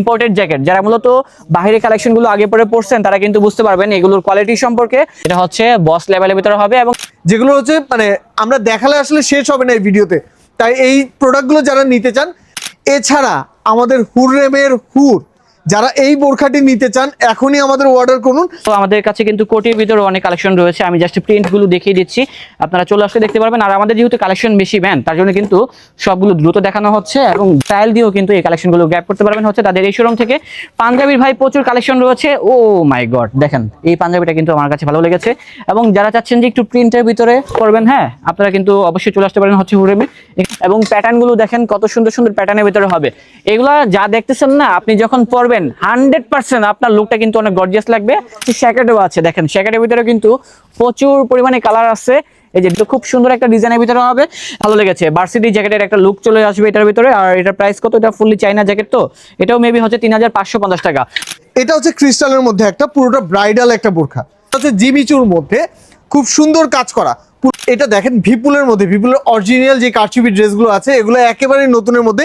Imported jacket যারা মূলত বাইরের কালেকশনগুলো আগে পরে পড়ছেন তারা কিন্তু বুঝতে পারবেন এগুলোর কোয়ালিটি সম্পর্কে। এটা হচ্ছে বস লেভেলের ভিতরে হবে এবং যেগুলো হচ্ছে মানে আমরা দেখালে আসলে শেষ হবে না এই ভিডিওতে। তাই এই প্রোডাক্টগুলো যারা নিতে চান, এছাড়া আমাদের হুর রেমের হুর যারা এই বোরখাটি নিতে চান, এখনই আমাদের অর্ডার করুন। তো আমাদের কাছে কিন্তু কোটির ভিতরে অনেক কালেকশন রয়েছে। আমি জাস্ট প্রিন্টগুলো দেখিয়ে দিচ্ছি। আপনারা চলে আসলে দেখতে পারবেন। আর আমাদের যেহেতু কালেকশন বেশি ব্যান তার জন্য কিন্তু সবগুলো দ্রুত দেখানো হচ্ছে এবং স্টাইল দিয়েও কিন্তু এই কালেকশনগুলো গ্যাপ করতে পারবেন হচ্ছে তাদের এই শোরুম থেকে। পাঞ্জাবির ভাই প্রচুর কালেকশন রয়েছে। ও মাই গড দেখেন, এই পাঞ্জাবিটা কিন্তু আমার কাছে ভালো লেগেছে। এবং যারা চাচ্ছেন যে একটু প্রিন্টের ভিতরে করবেন হ্যাঁ আপনারা কিন্তু অবশ্যই চলে আসতে পারেন হচ্ছে হুরেমে এবং প্যাটার্নগুলো দেখেন কত সুন্দর সুন্দর প্যাটার্নের ভিতরে হবে। এগুলা যা দেখতেছেন না, আপনি যখন পরবেন হান্ড্রেড পার্সেন্ট আপনার লুকটা কিন্তু অনেক গর্জিয়াস লাগবে। শ্যাকেটও আছে, দেখেন শ্যাকেটের ভিতরে কিন্তু প্রচুর পরিমাণে কালার আছে। এই যে খুব সুন্দর একটা ডিজাইনের ভিতরে হবে। ভালো লেগেছে। ভার্সিটি জ্যাকেটের একটা লুক চলে আসবে এটার ভিতরে। আর এটার প্রাইস কত? এটা ফুললি চাইনা জ্যাকেট তো? এটাও মেবি হচ্ছে তিন হাজার পাঁচশো পঞ্চাশ টাকা। এটা হচ্ছে ক্রিস্টালের মধ্যে একটা, পুরোটা ব্রাইডাল একটা বোরখা। হচ্ছে জিমিচুর মধ্যে খুব সুন্দর কাজ করা। এটা দেখেন ভিপুলের মধ্যে ভিপুলের অরিজিনাল যে কারচুপি ড্রেসগুলো আছে, এগুলো একেবারে নতুনের মধ্যে।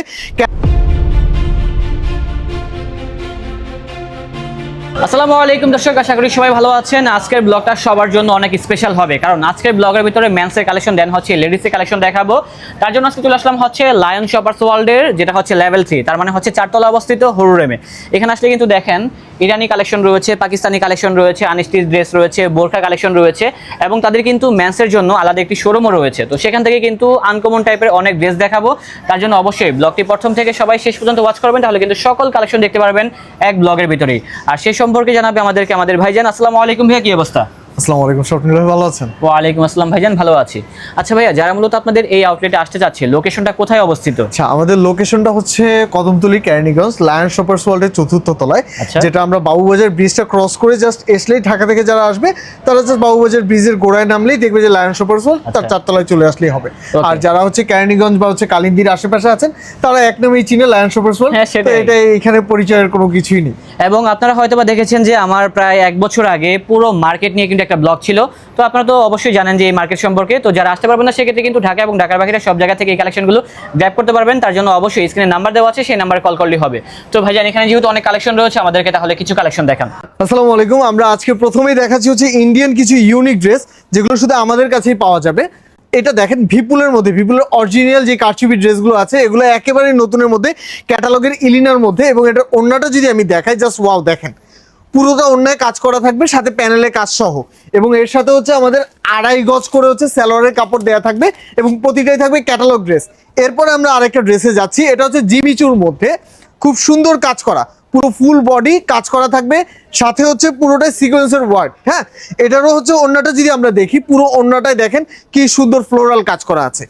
আসসালামু আলাইকুম দর্শক, আশা করি সবাই ভালো আছেন। আজকের ব্লগটা সবার জন্য অনেক স্পেশাল হবে, কারণ আজকের ব্লগের ভিতরে মেন্সের কালেকশন দেন হচ্ছে লেডিসের কালেকশন দেখাবো। তার জন্য আজকে চলে আসলাম হচ্ছে লায়ন শপার্স ওয়ার্ল্ডের যেটা হচ্ছে লেভেল থ্রি তার মানে হচ্ছে চারতলা অবস্থিত হরুরেমে এখানে আসলে কিন্তু দেখেন ইরানি কালেকশন রয়েছে পাকিস্তানি কালেকশন রয়েছে আনিস্টিচ ড্রেস রয়েছে বোরখা কালেকশন রয়েছে, এবং তাদের কিন্তু মেন্সের জন্য আলাদা একটি শোরুমও রয়েছে। তো সেখান থেকে কিন্তু আনকমন টাইপের অনেক ড্রেস দেখাবো। তার জন্য অবশ্যই ব্লগটি প্রথম থেকে সবাই শেষ পর্যন্ত ওয়াচ করবেন, তাহলে কিন্তু সকল কালেকশন দেখতে পারবেন এক ব্লগের ভিতরেই। আর সেই সম্পর্কে জানাবে আমাদেরকে আমাদের ভাইজান আসসালামু আলাইকুম ভাইয়া কি অবস্থা? আসসালামু আলাইকুম স্বপ্নিল ভাই ভালো আছেন? ওয়ালাইকুম আসসালাম ভাইজান ভালো আছি। আচ্ছা ভাইয়া যারা মূলত আপনাদের এই আউটলেটে আসতে চাচ্ছে লোকেশনটা কোথায় অবস্থিত? আচ্ছা আমাদের লোকেশনটা হচ্ছে কদমতলি ক্যারিনিগঞ্জ লায়ন শপার্স ওয়ার্ল্ডের চতুর্থ তলায় আচ্ছা। যেটা আমরা বাবুবাজার ব্রিজটা ক্রস করে জাস্ট এসলেই ঢাকা থেকে যারা আসবে তারা জাস্ট বাবুবাজার ব্রিজের গোড়ায় নামলেই দেখবে যে লায়ন শপার্স ওয়ার্ল্ড তার আচ্ছা। চারতলায় চলে আসলেই হবে। আর যারা হচ্ছে ক্যারিনিগঞ্জ বা হচ্ছে কালিন্দির আশেপাশে আছেন তারা এক নামেই চিনে লায়ন শপার্স ওয়ার্ল্ড তো এটা এখানে পরিচয়ের কোনো কিছুই নেই। এবং আপনারা হয়তোবা দেখেছেন যে আমার প্রায় এক বছর আগে পুরো মার্কেট নিয়ে কিন্তু একটা ব্লগ ছিল। তো আপনারা তো অবশ্যই জানেন যে এই মার্কেট সম্পর্কে। তো যারা আসতে পারবেন না, সেক্ষেত্রে কিন্তু ঢাকা এবং ঢাকার বাইরে সব জায়গা থেকে এই কালেকশনগুলো গ্র্যাপ করতে পারবেন। তার জন্য অবশ্যই স্ক্রিনে নাম্বার দেওয়া আছে, সেই নাম্বারে কল করলেই হবে। তো ভাইজান, এখানে যেহেতু অনেক কালেকশন রয়েছে, আমাদেরকে তাহলে কিছু কালেকশন দেখান। আসসালামু আলাইকুম। আমরা আজকে প্রথমেই দেখাচ্ছি হচ্ছে ইন্ডিয়ান কিছু ইউনিক ড্রেস যেগুলো শুধু আমাদের কাছেই পাওয়া যাবে। এটা দেখেন ভিপুলের মধ্যে ভিপুলের অরিজিনাল যে কারচুপি ড্রেসগুলো আছে, এগুলো একেবারে নতুনের মধ্যে ক্যাটালগের ইলিনার মধ্যে এবং এটার অন্যটা যদি আমি দেখাই জাস্ট ওয়াও দেখেন। পুরোটা অন্যায় কাজ করা থাকবে, সাথে প্যানেলে কাজ সহ। এবং এর সাথে হচ্ছে আমাদের আড়াই গজ করে হচ্ছে স্যালোয়ারের কাপড় দেওয়া থাকবে এবং প্রতিটাই থাকবে ক্যাটালগ ড্রেস এরপরে আমরা আরেকটা ড্রেসে যাচ্ছি, এটা হচ্ছে জিমিচুর মধ্যে। খুব সুন্দর কাজ করা, পুরো ফুল বডি কাজ করা থাকবে, সাথে হচ্ছে পুরোটাই সিকোয়েন্সের ওয়ার্ড হ্যাঁ? এটারও হচ্ছে অন্যটা যদি আমরা দেখি, পুরো অন্যটাই দেখেন কি সুন্দর ফ্লোরাল কাজ করা আছে।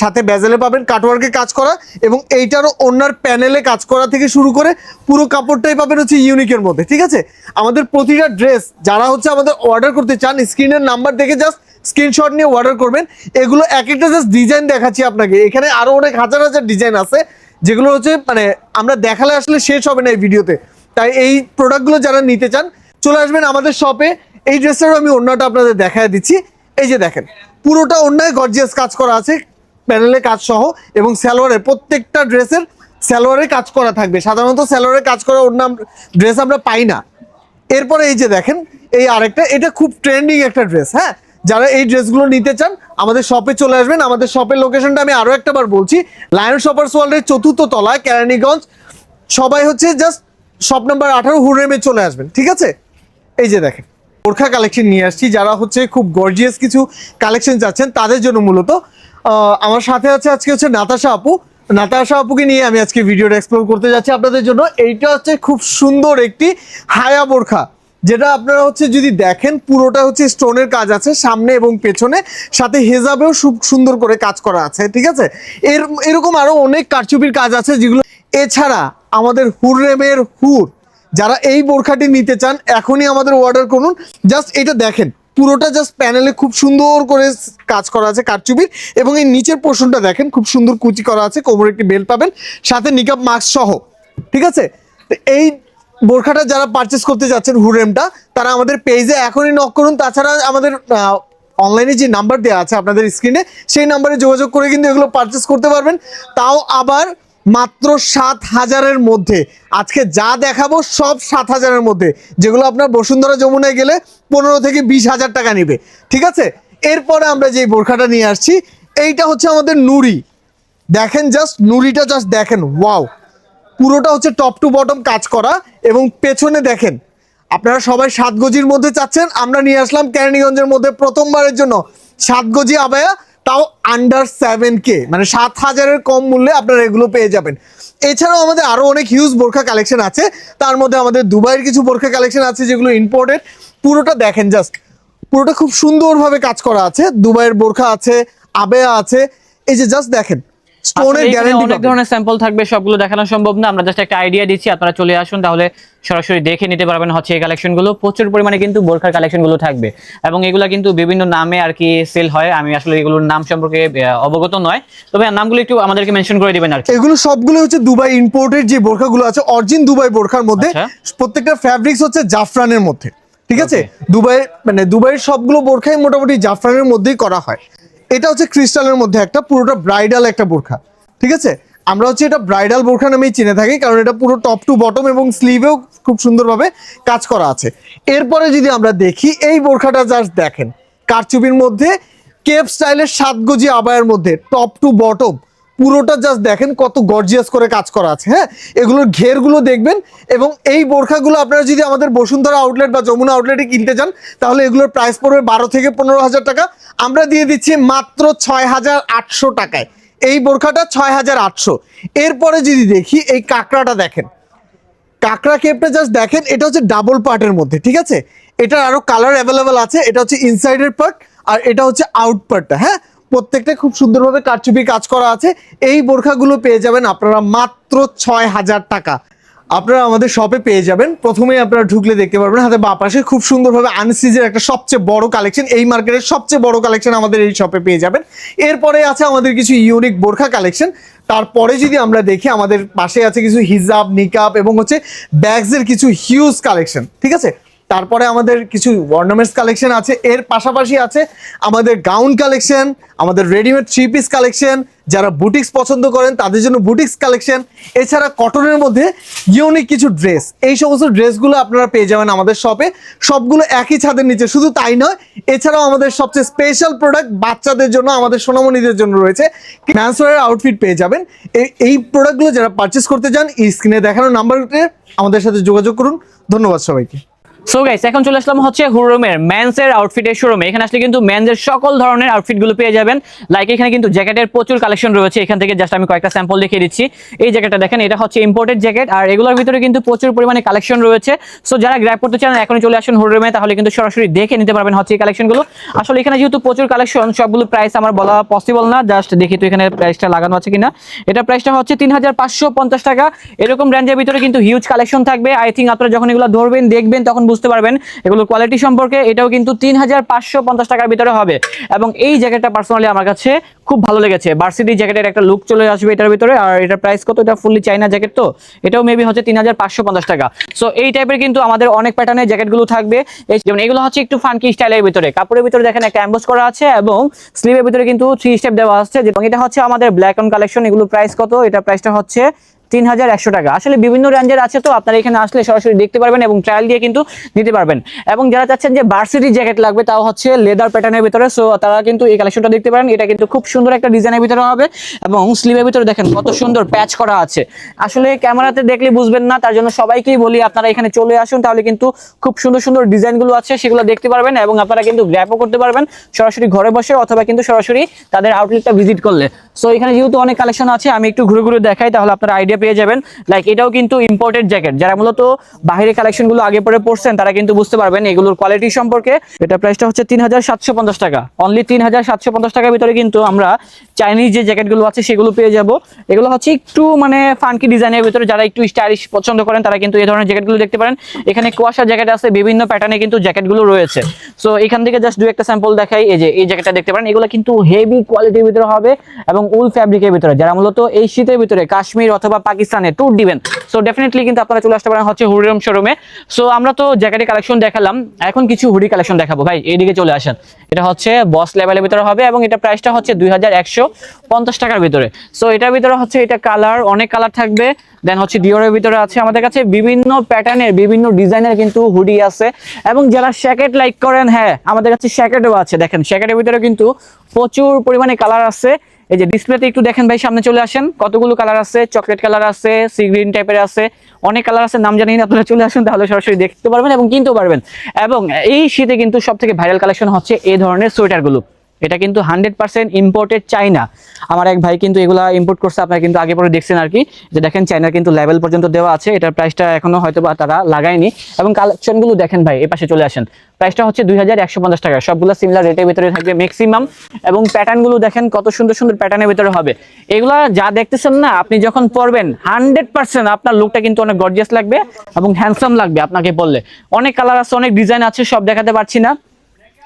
সাথে বেজেলে পাবেন কাটওয়ার্কে কাজ করা এবং এইটারও অন্যার প্যানেলে কাজ করা থেকে শুরু করে পুরো কাপড়টাই পাবেন হচ্ছে ইউনিকের মধ্যে, ঠিক আছে? আমাদের প্রতিটা ড্রেস যারা হচ্ছে আমাদের অর্ডার করতে চান স্ক্রিনের নাম্বার দেখে জাস্ট স্ক্রিনশট নিয়ে অর্ডার করবেন। এগুলো এক একটা জাস্ট ডিজাইন দেখাচ্ছি আপনাকে। এখানে আরও অনেক হাজার হাজার ডিজাইন আছে, যেগুলো হচ্ছে মানে আমরা দেখালে আসলে শেষ হবে না এই ভিডিওতে। তাই এই প্রোডাক্টগুলো যারা নিতে চান, চলে আসবেন আমাদের শপে এই ড্রেসটারও আমি অন্যটা আপনাদের দেখায় দিচ্ছি। এই যে দেখেন, পুরোটা অন্যায় গর্জিয়াস কাজ করা আছে। প্যানেলে কাজ সহ এবং স্যালোয়ারের প্রত্যেকটা ড্রেসের সালোয়ারে কাজ করা থাকবে। সাধারণত সালোয়ারে কাজ করা অন্য ড্রেস আমরা পাই না। এরপরে এই যে দেখেন, এই আরেকটা, এটা খুব ট্রেন্ডিং একটা ড্রেস হ্যাঁ? যারা এই ড্রেসগুলো নিতে চান, আমাদের শপে চলে আসবেন। আমাদের শপের লোকেশনটা আমি আরও একটা বার বলছি। লায়ন শপার্স ওয়ার্ল্ডের চতুর্থ তলায়, কেরানীগঞ্জ। সবাই হচ্ছে জাস্ট শপ নাম্বার আঠারো হুরেমে চলে আসবেন, ঠিক আছে? এই যে দেখেন বোরখা কালেকশন নিয়ে আসছি, যারা হচ্ছে খুব গর্জিয়াস কিছু কালেকশন চাচ্ছেন, তাদের জন্য মূলত আমার সাথে আছে আজকে হচ্ছে নাতাশা আপু। নাতাশা আপুকে নিয়ে আমি আজকে ভিডিওটা এক্সপ্লোর করতে যাচ্ছি আপনাদের জন্য। এইটা হচ্ছে খুব সুন্দর একটি হায়া বোরখা, যেটা আপনারা হচ্ছে যদি দেখেন, পুরোটা হচ্ছে স্টোনের কাজ আছে সামনে এবং পেছনে, সাথে হেজাবেও খুব সুন্দর করে কাজ করা আছে, ঠিক আছে? এর এরকম আরও অনেক কারচুপির কাজ আছে যেগুলো এছাড়া আমাদের হুররেমের হুর যারা এই বোরখাটি নিতে চান, এখনই আমাদের অর্ডার করুন। জাস্ট এটা দেখেন, পুরোটা জাস্ট প্যানেলে খুব সুন্দর করে কাজ করা আছে কারচুপির, এবং এই নিচের পোর্শনটা দেখেন, খুব সুন্দর কুচি করা আছে, কোমরে একটি বেল্ট পাবেন, সাথে নিকাপ মাস্ক সহ, ঠিক আছে? তো এই বোরখাটা যারা পারচেস করতে যাচ্ছেন হুরেমটা তারা আমাদের পেজে এখনই নক করুন। তাছাড়া আমাদের অনলাইনে যে নাম্বার দেওয়া আছে আপনাদের স্ক্রিনে সেই নাম্বারে যোগাযোগ করে কিন্তু এগুলো পারচেস করতে পারবেন। তাও আবার মাত্র সাত হাজারের মধ্যে। আজকে যা দেখাবো সব সাত হাজারের মধ্যে, যেগুলো আপনার বসুন্ধরা যমুনায় গেলে পনেরো থেকে বিশ হাজার টাকা নেবে। ঠিক আছে? এরপরে আমরা যে বোরখাটা নিয়ে আসছি, এইটা হচ্ছে আমাদের নুরি দেখেন জাস্ট নুরিটা জাস্ট দেখেন ওয়াও পুরোটা হচ্ছে টপ টু বটম কাজ করা এবং পেছনে দেখেন, আপনারা সবাই সাত গজির মধ্যে চাচ্ছেন, আমরা নিয়ে আসলাম কেরানীগঞ্জের মধ্যে প্রথমবারের জন্য। সাত গজি আবায়া তাও আন্ডার সেভেন কে মানে সাত হাজারের কম মূল্যে আপনারা এগুলো পেয়ে যাবেন। এছাড়াও আমাদের আরও অনেক হিউজ বোরখা কালেকশন আছে। তার মধ্যে আমাদের দুবাইয়ের কিছু বোরখা কালেকশন আছে যেগুলো ইম্পোর্টেড পুরোটা দেখেন জাস্ট পুরোটা খুব সুন্দরভাবে কাজ করা আছে। দুবাইয়ের বোরখা আছে, আবেয়া আছে। এই যে জাস্ট দেখেন স্টোনের গ্যারান্টি অনেক ধরনের স্যাম্পল থাকবে সবগুলো দেখানো সম্ভব না। আমরা জাস্ট একটা আইডিয়া দিচ্ছি আপনারা চলে আসুন তাহলে সরাসরি দেখে নিতে পারবেন হচ্ছে এই কালেকশনগুলো। প্রচুর পরিমাণে কিন্তু বোরখার কালেকশনগুলো থাকবে। এবং এগুলা কিন্তু বিভিন্ন নামে আর কি সেল হয়। আমি আসলে এগুলোর নাম সম্পর্কে অবগত নয়। তবে নামগুলো একটু আমাদেরকে মেনশন করে দিবেন আর এগুলো সবগুলো হচ্ছে দুবাই ইম্পোর্টেড যে বোরখাগুলো আছে অরিজিন দুবাই বোরখার মধ্যে। আচ্ছা। প্রত্যেকটা ফ্যাব্রিক্স হচ্ছে জাফরানের মধ্যে। ঠিক আছে? দুবাই মানে দুবাইয়ের সবগুলো বোরখাই মোটামুটি জাফরানের মধ্যেই করা হয়। এটা হচ্ছে ক্রিস্টালের মধ্যে একটা, পুরোটা ব্রাইডাল একটা বোরখা, ঠিক আছে? আমরা হচ্ছে এটা ব্রাইডাল বোরখা নামেই চিনে থাকি, কারণ এটা পুরো টপ টু বটম এবং স্লিভেও খুব সুন্দরভাবে কাজ করা আছে। এরপরে যদি আমরা দেখি, এই বোরখাটা জাস্ট দেখেন, কারচুপির মধ্যে কেপ স্টাইলের সাত গজি আবায়ের মধ্যে টপ টু বটম পুরোটা জাস্ট দেখেন কত গর্জিয়াস করে কাজ করা আছে হ্যাঁ? এগুলোর ঘেরগুলো দেখবেন এবং এই বোরখাগুলো আপনারা যদি আমাদের বসুন্ধরা আউটলেট বা যমুনা আউটলেটে কিনতে যান তাহলে এগুলোর প্রাইস পড়বে বারো থেকে পনেরো হাজার টাকা। আমরা দিয়ে দিচ্ছি মাত্র ছয় হাজার আটশো টাকায়। এই বোরখাটা ছয় হাজার আটশো। এরপরে যদি দেখি এই কাঁকড়াটা দেখেন। কাঁকড়া কেপটা জাস্ট দেখেন, এটা হচ্ছে ডাবল পার্টের মধ্যে, ঠিক আছে? এটার আরও কালার অ্যাভেলেবেল আছে, এটা হচ্ছে ইনসাইডের পার্ট আর এটা হচ্ছে আউট পার্টটা হ্যাঁ? প্রত্যেকটা খুব সুন্দরভাবে কারচুপি কাজ করা আছে। এই বোরখাগুলো পেয়ে যাবেন আপনারা মাত্র ছয় হাজার টাকা। আপনারা আমাদের শপে পেয়ে যাবেন। প্রথমেই আপনারা ঢুকলে দেখতে পারবেন, হাতে বাঁ পাশে খুব সুন্দরভাবে আনসিজের একটা সবচেয়ে বড় কালেকশন এই মার্কেটের সবচেয়ে বড় কালেকশন আমাদের এই শপে পেয়ে যাবেন। এরপরে আছে আমাদের কিছু ইউনিক বোরখা কালেকশন তারপরে যদি আমরা দেখি, আমাদের পাশে আছে কিছু হিজাব, নিকাব এবং হচ্ছে ব্যাগসের কিছু হিউজ কালেকশন ঠিক আছে? তারপরে আমাদের কিছু অর্নামেন্টস কালেকশন আছে, এর পাশাপাশি আছে আমাদের গাউন কালেকশন আমাদের রেডিমেড থ্রি পিস কালেকশন যারা বুটিক্স পছন্দ করেন তাদের জন্য বুটিক্স কালেকশন এছাড়া কটনের মধ্যে ইউনিক কিছু ড্রেস এই সমস্ত ড্রেসগুলো আপনারা পেয়ে যাবেন আমাদের শপে সবগুলো একই ছাদের নিচে, শুধু তাই নয়, এছাড়াও আমাদের সবচেয়ে স্পেশাল প্রোডাক্ট বাচ্চাদের জন্য আমাদের সোনামণিদের জন্য রয়েছে। ম্যান্সওয়ারের আউটফিট পেয়ে যাবেন। এই- প্রোডাক্টগুলো যারা পারচেস করতে চান স্ক্রিনে দেখানো নাম্বারতে আমাদের সাথে যোগাযোগ করুন। ধন্যবাদ সবাইকে। সো গাইস এখন চলে আসলাম হচ্ছে হুরুমের মেন্সের আউটফিটের শোরুমে এখানে আসলে কিন্তু মেন্সের সকল ধরনের আউটফিটগুলো পেয়ে যাবেন। লাইক এখানে কিন্তু জ্যাকেটের প্রচুর কালেকশন রয়েছে। এখান থেকে জাস্ট আমি কয়েকটা স্যাম্পল দেখিয়ে দিচ্ছি। এই জ্যাকেটটা দেখেন, এটা হচ্ছে ইম্পোর্টেড জ্যাকেট আর এগুলোর ভিতরে কিন্তু প্রচুর পরিমাণে কালেকশন রয়েছে। সো যারা গ্র্যাব করতে চান, এখনই চলে আসুন হুরুমে তাহলে কিন্তু সরাসরি দেখে নিতে পারবেন হচ্ছে এই কালেকশনগুলো আসলে এখানে যেহেতু প্রচুর কালেকশন সবগুলো প্রাইস আমার বলা পসিবল না। জাস্ট দেখি তো এখানে প্রাইসটা লাগানো আছে কিনা। এটা প্রাইসটা হচ্ছে তিন হাজার পাঁচশো পঞ্চাশ টাকা। এরকম রেঞ্জের ভিতরে কিন্তু হিউজ কালেকশন থাকবে। আই থিঙ্ক আপনারা যখন এগুলো ধরবেন, দেখবেন, তখন বুঝতে পারবেন, এগুলোর কোয়ালিটি সম্পর্কে, এটাও কিন্তু তিন হাজার পাঁচশো পঞ্চাশ টাকার ভিতরে হবে। এবং এই জ্যাকেটটা পার্সোনালি আমার কাছে খুব ভালো লেগেছে। ভার্সিটি জ্যাকেটের একটা লুক চলে আসবে এটার ভিতরে, আর এটার প্রাইস কত? এটা ফুললি চাইনা জ্যাকেট তো? এটাও মেবি হচ্ছে তিন হাজার পাঁচশো পঞ্চাশ টাকা। সো এই টাইপের কিন্তু আমাদের অনেক প্যাটার্নের জ্যাকেটগুলো থাকবে। যেমন এগুলো হচ্ছে একটু ফানকি স্টাইলের ভিতরে। কাপড়ের ভিতরে দেখেন একটা অ্যাম্বস করা আছে এবং স্লিভের ভিতরে কিন্তু থ্রি স্টেপ দেওয়া আছে এবং এটা হচ্ছে আমাদের ব্ল্যাক অন কালেকশন এগুলো প্রাইস কত? এটা প্রাইসটা হচ্ছে তিন হাজার একশো টাকা। আসলে বিভিন্ন রেঞ্জের আছে তো, আপনারা এখানে আসলে সরাসরি দেখতে পারবেন এবং ট্রায়াল দিয়ে কিন্তু নিতে পারবেন। এবং যারা চাচ্ছেন যে ভার্সিটি জ্যাকেট লাগবে, তাও হচ্ছে লেদার প্যাটার্নের ভিতরে। সো তারা কিন্তু এই কালেকশনটা দেখতে পারেন। এটা কিন্তু খুব সুন্দর একটা ডিজাইনের ভিতরে হবে। এবং স্লিভের ভিতরে দেখেন কত সুন্দর প্যাচ করা আছে। আসলে ক্যামেরাতে দেখলে বুঝবেন না, তার জন্য সবাইকেই বলি, আপনারা এখানে চলে আসুন, তাহলে কিন্তু খুব সুন্দর সুন্দর ডিজাইনগুলো আছে, সেগুলো দেখতে পারবেন এবং আপনারা কিন্তু গ্র্যাপও করতে পারবেন সরাসরি ঘরে বসে অথবা কিন্তু সরাসরি তাদের আউটলেটটা ভিজিট করলে। সো এখানে যেহেতু অনেক কালেকশন আছে, আমি একটু ঘুরে ঘুরে দেখাই, তাহলে আপনারা আইডিয়া পেয়ে যাবেন। লাইক এটাও কিন্তু ইম্পোর্টেড জ্যাকেট যারা মূলত বাইরের কালেকশনগুলো আগে পরে পড়ছেন তারা কিন্তু বুঝতে পারবেন এগুলোর কোয়ালিটি সম্পর্কে। এটা প্রাইসটা হচ্ছে তিন হাজার সাতশো পঞ্চাশ টাকা। অনলি তিন হাজার সাতশো পঞ্চাশ টাকার ভিতরে কিন্তু আমরা চাইনিজ যে জ্যাকেটগুলো আছে, সেগুলো পেয়ে যাব। এগুলো হচ্ছে একটু মানে ফানকি ডিজাইনের ভিতরে। যারা একটু স্টাইলিশ পছন্দ করেন, তারা কিন্তু এই ধরনের জ্যাকেটগুলো দেখতে পারেন। এখানে কুয়াশা জ্যাকেট আছে, বিভিন্ন প্যাটার্নে কিন্তু জ্যাকেটগুলো রয়েছে। সো এখান থেকে জাস্ট দু একটা স্যাম্পল দেখাই। এই যে, এই জ্যাকেটটা দেখতে পারেন। এগুলো কিন্তু হেভি কোয়ালিটির ভিতরে হবে এবং উল ফ্যাব্রিকের ভিতরে। যারা মূলত এই শীতের ভিতরে কাশ্মীর অথবা পাকিস্তানে ট্যুর দিবেন। সো ডেফিনেটলি কিন্তু আপনারা চলে আসতে পারেন হচ্ছে হুডিরম শোরুমে সো আমরা তো জ্যাকেটের কালেকশন দেখালাম। এখন কিছু হুডি কালেকশন দেখাবো। ভাই, এইদিকে চলে আসেন। এটা হচ্ছে বস লেভেলের ভিতরে হবে এবং এটা প্রাইসটা হচ্ছে দুই হাজার একশো পঞ্চাশ টাকার ভিতরে। সো এটার ভিতরে হচ্ছে এটা কালার অনেক কালার থাকবে। দেন হচ্ছে ডিওরের ভিতরে আছে আমাদের কাছে বিভিন্ন প্যাটার্নের বিভিন্ন ডিজাইনের কিন্তু হুডি আছে। এবং যারা শ্যাকেট লাইক করেন হ্যাঁ আমাদের কাছে শ্যাকেটও আছে। দেখেন শ্যাকেটের ভিতরে কিন্তু প্রচুর পরিমাণে কালার আছে। এই যে ডিসপ্লেতে একটু দেখেন ভাই, সামনে চলে আসেন। কতগুলো কালার আছে? চকলেট কালার আছে সি গ্রিন টাইপের আছে। অনেক কালার আছে, নাম জানি না, আপনারা চলে আসুন, তাহলে সরাসরি দেখতে পারবেন এবং কিনতেও পারবেন। এবং এই শীতে কিন্তু সব থেকে ভাইরাল কালেকশন হচ্ছে এই ধরনের সোয়েটারগুলো এটা কিন্তু হান্ড্রেড পার্সেন্ট ইম্পোর্টেড চাইনা আমার এক ভাই কিন্তু এগুলা ইম্পোর্ট করছে, আপনারা কিন্তু আগে পরে দেখছেন আর কি। যে দেখেন চাইনার কিন্তু লেভেল পর্যন্ত দেওয়া আছে, এটার প্রাইসটা এখনও হয়তো বা তারা লাগায়নি। এবং কালেকশনগুলো দেখেন ভাই এই পাশে চলে আসেন। প্রাইসটা হচ্ছে দুই হাজার একশো পঞ্চাশ টাকা, সবগুলো সিমিলার রেটের ভিতরে থাকবে ম্যাক্সিমাম এবং প্যাটার্নগুলো দেখেন কত সুন্দর সুন্দর প্যাটার্নের ভিতরে হবে। এগুলা যা দেখতেছেন না, আপনি যখন পরবেন হান্ড্রেড পার্সেন্ট আপনার লুকটা কিন্তু অনেক গর্জিয়াস লাগবে এবং হ্যান্ডসাম লাগবে আপনাকে বললে। অনেক কালার আছে, অনেক ডিজাইন আছে, সব দেখাতে পারছি না।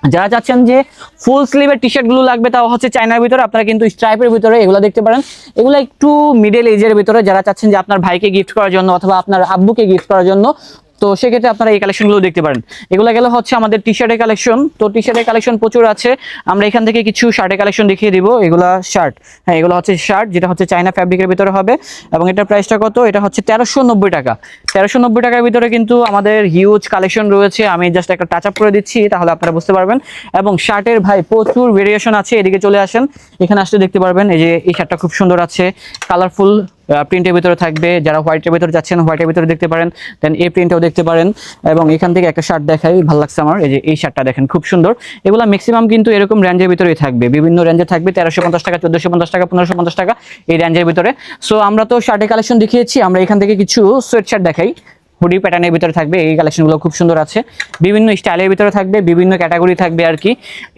যারা চাচ্ছেন যে ফুল স্লিভের টি শার্টগুলো লাগবে তাও হচ্ছে চায়নার ভিতরে, আপনারা কিন্তু স্ট্রাইপের ভিতরে এগুলো দেখতে পারেন। এগুলো একটু মিডল এজের ভিতরে, যারা চাচ্ছেন যে আপনার ভাইকে গিফট করার জন্য অথবা আপনার আব্বুকে গিফট করার জন্য তো সেক্ষেত্রে আপনারা এই কালেকশনগুলো দেখতে পারেন। এগুলো গেলে হচ্ছে আমাদের টি শার্টের কালেকশন তো টি শার্টের কালেকশন প্রচুর আছে। আমরা এখান থেকে কিছু শার্টের কালেকশন দেখিয়ে দিব। এগুলা শার্ট হ্যাঁ এগুলো হচ্ছে শার্ট যেটা হচ্ছে চায়না ফ্যাব্রিকের ভিতরে হবে। এবং এটার প্রাইসটা কত? এটা হচ্ছে তেরোশো টাকা। তেরোশো টাকার ভিতরে কিন্তু আমাদের হিউজ কালেকশন রয়েছে। আমি জাস্ট একটা টাচ আপ করে দিচ্ছি, তাহলে আপনারা বুঝতে পারবেন। এবং শার্টের ভাই প্রচুর ভেরিয়েশন আছে। এদিকে চলে আসেন। এখানে আসলে দেখতে পারবেন, এই যে এই শার্টটা খুব সুন্দর আছে। কালারফুল প্রিন্টের ভিতরে থাকবে। যারা হোয়াইটের ভিতরে যাচ্ছেন হোয়াইটের ভিতরে দেখতে পারেন দেন এই প্রিন্টটাও দেখতে পারেন এবং এখান থেকে একটা শার্ট দেখাই, ভালো লাগছে আমার। এই যে এই শার্টটা দেখেন, খুব সুন্দর। এগুলো ম্যাক্সিমাম কিন্তু এরকম রেঞ্জের ভিতরেই থাকবে। বিভিন্ন রেঞ্জে থাকবে, তেরোশো পঞ্চাশ টাকা, চোদ্দশো পঞ্চাশ টাকা, পনেরোশো পঞ্চাশ টাকা, এই রেঞ্জের ভিতরে। সো আমরা তো শার্টের কালেকশন দেখিয়েছি, আমরা এখান থেকে কিছু সোয়েট শার্ট দেখাই। হুডি প্যাটার্নের ভিতরে থাকবে, এই কালেকশনগুলো খুব সুন্দর আছে। বিভিন্ন স্টাইলের ভিতরে থাকবে, বিভিন্ন ক্যাটাগরি থাকবে আর কি।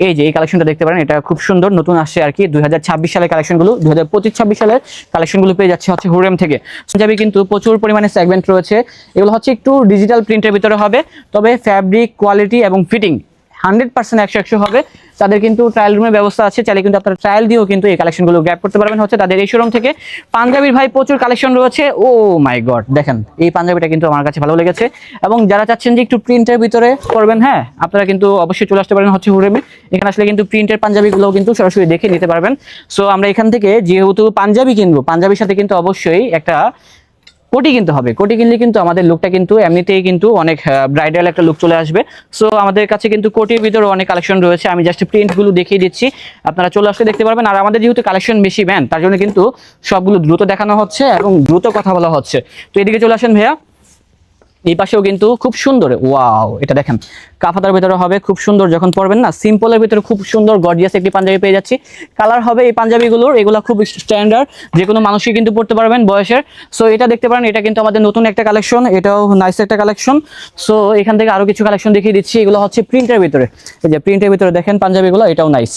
এই যে, এই কালেকশনটা দেখতে পারেন, এটা খুব সুন্দর, নতুন আসছে আর কি দুই হাজার ছাব্বিশ সালের কালেকশনগুলো দুই হাজার পঁচিশ ছাব্বিশ সালের কালেকশনগুলো পেয়ে যাচ্ছে হচ্ছে হুরেম থেকে। যাবে কিন্তু প্রচুর পরিমাণে সেগমেন্ট রয়েছে। এগুলো হচ্ছে একটু ডিজিটাল প্রিন্টের ভিতরে হবে, তবে ফ্যাব্রিক কোয়ালিটি এবং ফিটিং হান্ড্রেড পার্সেন্ট একশো একশো হবে। তাদের কিন্তু ট্রায়াল রুমের ব্যবস্থা আছে। চাইলে কিন্তু আপনারা ট্রায়াল দিয়েও কিন্তু এই কালেকশনগুলো গ্র্যাপ করতে পারবেন। হচ্ছে তাদের এই শোরুম থেকে। পাঞ্জাবির ভাই প্রচুর কালেকশন রয়েছে। ও মাই গড দেখেন, এই পাঞ্জাবিটা কিন্তু আমার কাছে ভালো লেগেছে। এবং যারা চাচ্ছেন যে একটু প্রিন্টের ভিতরে করবেন হ্যাঁ আপনারা কিন্তু অবশ্যই চলে আসতে পারেন হচ্ছে হুরেমে এখানে আসলে কিন্তু প্রিন্টের পাঞ্জাবিগুলোও কিন্তু সরাসরি দেখে নিতে পারবেন। সো আমরা এখান থেকে যেহেতু পাঞ্জাবি কিনবো, পাঞ্জাবির সাথে কিন্তু অবশ্যই একটা কোটি কিনতে হবে, কোটি কিনলে কিন্তু আমাদের লুকটা কিন্তু এমনিতেই কিন্তু অনেক ব্রাইডাল একটা লুক চলে আসবে। সো আমাদের কাছে কিন্তু কোটির ভিতরে অনেক কালেকশন রয়েছে, আমি জাস্ট প্রিন্টগুলো দেখিয়ে দিচ্ছি। আপনারা চলে আসলে দেখতে পারবেন, আর আমাদের যেহেতু কালেকশন বেশি ব্যান তার জন্য কিন্তু সবগুলো দ্রুত দেখানো হচ্ছে এবং দ্রুত কথা বলা হচ্ছে। তো এদিকে চলে আসেন ভাইয়া। এই পাশেও কিন্তু খুব সুন্দর, ওয়াও, এটা দেখেন, কাফাতার ভিতরে হবে খুব সুন্দর, যখন পরবেন না, সিম্পলের ভিতরে খুব সুন্দর, গর্জিয়াস একটি পাঞ্জাবি পেয়ে যাচ্ছি। কালার হবে এই পাঞ্জাবিগুলোর, এগুলো খুব স্ট্যান্ডার্ড যে কোনো মানুষই কিন্তু পড়তে পারবেন বয়সের। সো এটা দেখতে পারেন, এটা কিন্তু আমাদের নতুন একটা কালেকশন, এটাও নাইস একটা কালেকশন। সো এখান থেকে আরও কিছু কালেকশন দেখিয়ে দিচ্ছি, এগুলো হচ্ছে প্রিন্টের ভিতরে। এই যে প্রিন্টের ভিতরে দেখেন পাঞ্জাবিগুলো, এটাও নাইস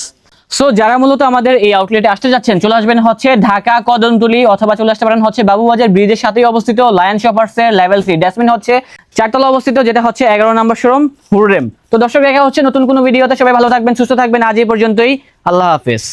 সো যারা মূলত আমাদের এই আউটলেটে আসতে যাচ্ছেন, চলে আসবেন হচ্ছে ঢাকা, কদমতুলি অথবা চলে আসতে পারেন হচ্ছে বাবুবাজার ব্রিজের সাথেই অবস্থিত লায়ন শপার্স এর লেভেল সি ড্যাসমিন হচ্ছে চারতলা অবস্থিত, যেটা হচ্ছে এগারো নম্বর শোরুম হুররেম তো দর্শক, দেখা হচ্ছে নতুন কোনো ভিডিওতে। সবাই ভালো থাকবেন, সুস্থ থাকবেন। আজ এই পর্যন্তই। আল্লাহ হাফেজ।